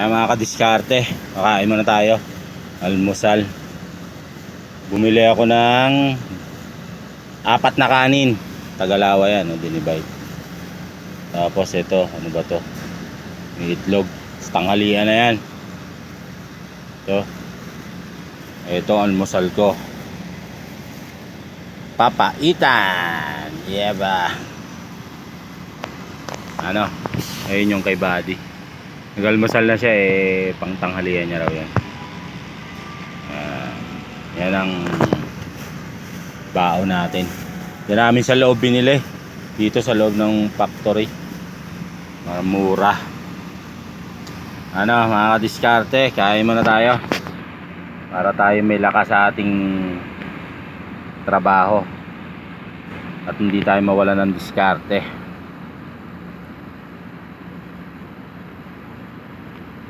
Kaya mga kadiskarte, makain muna tayo. Almusal. Bumili ako ng apat na kanin. Tagalawa yan, no, dinibay. Tapos ito, ano ba to? May itlog. Tanghalian na yan. Ito. Ito ang almusal ko. Papaitan. Yeah ba? Ano? Ayun yung kay Buddy. Nag-almusal na siya eh, pang tanghalian niya raw yan. Ah, yan ang baon natin. Yan namin sa loob binili. Dito sa loob ng factory. Mura. Ano, mga diskarte, kain muna tayo. Para tayo may lakas sa ating trabaho. At hindi tayo mawala ng diskarte.